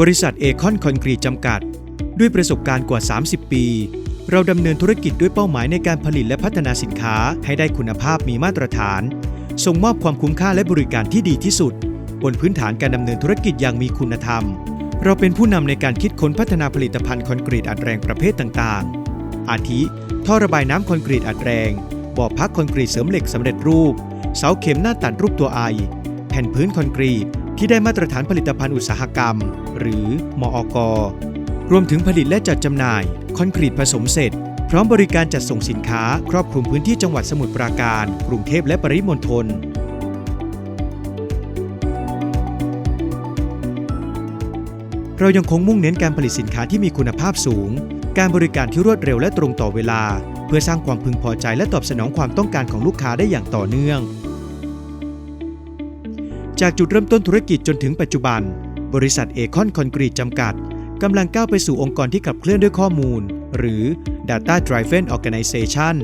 บริษัทเอคอนคอนกรีตจำกัด ด้วยประสบการณ์กว่า 30 ปี เราดำเนินธุรกิจด้วยเป้าหมายในการผลิตและพัฒนาสินค้าให้ได้คุณภาพมีมาตรฐาน ส่งมอบความคุ้มค่าและบริการที่ดีที่สุด บนพื้นฐานการดำเนินธุรกิจอย่างมีคุณธรรม เราเป็นผู้นำในการคิดค้นพัฒนาผลิตภัณฑ์คอนกรีตอัดแรงประเภทต่างๆ อาทิ ท่อระบายน้ำคอนกรีตอัดแรงบ่อพักคอนกรีตเสริมเหล็กสำเร็จรูป เสาเข็มหน้าตัดรูปตัวไอ แผ่นพื้นคอนกรีต ที่ได้มาตรฐานผลิตภัณฑ์อุตสาหกรรม หรือมออกรวมถึงผลิตและจัดจำหน่าย คอนกรีตผสมเสร็จ พร้อมบริการจัดส่งสินค้า ครอบคลุมพื้นที่จังหวัดสมุทรปราการ กรุงเทพและปริมณฑลเรายังคงมุ่งเน้นการผลิตสินค้าที่มีคุณภาพสูง การบริการที่รวดเร็วและตรงต่อเวลา เพื่อสร้างความพึงพอใจและตอบสนองความต้องการของลูกค้าได้อย่างต่อเนื่อง จากจุดเริ่มต้นธุรกิจจนถึงปัจจุบัน บริษัทเอคอนคอนกรีตจำกัดกำลังก้าวไปสู่องค์กรที่ขับเคลื่อนด้วยข้อมูล หรือ Data Driven Organization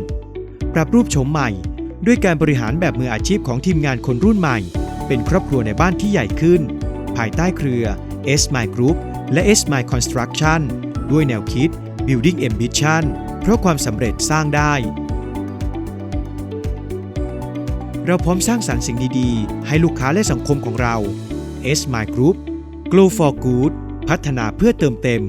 ปรับรูปโฉมใหม่ ด้วยการบริหารแบบมืออาชีพของทีมงานคนรุ่นใหม่ เป็นครอบครัวในบ้านที่ใหญ่ขึ้น ภายใต้เครือ S m i Group และ S m i Construction ด้วยแนวคิด Building Ambition เพราะความสำเร็จสร้างได้ เราพร้อมสร้างสรรค์สิ่งดีๆ ให้ลูกค้าและสังคมของเรา S m i Group Glow for Good พัฒนาเพื่อเติมเต็ม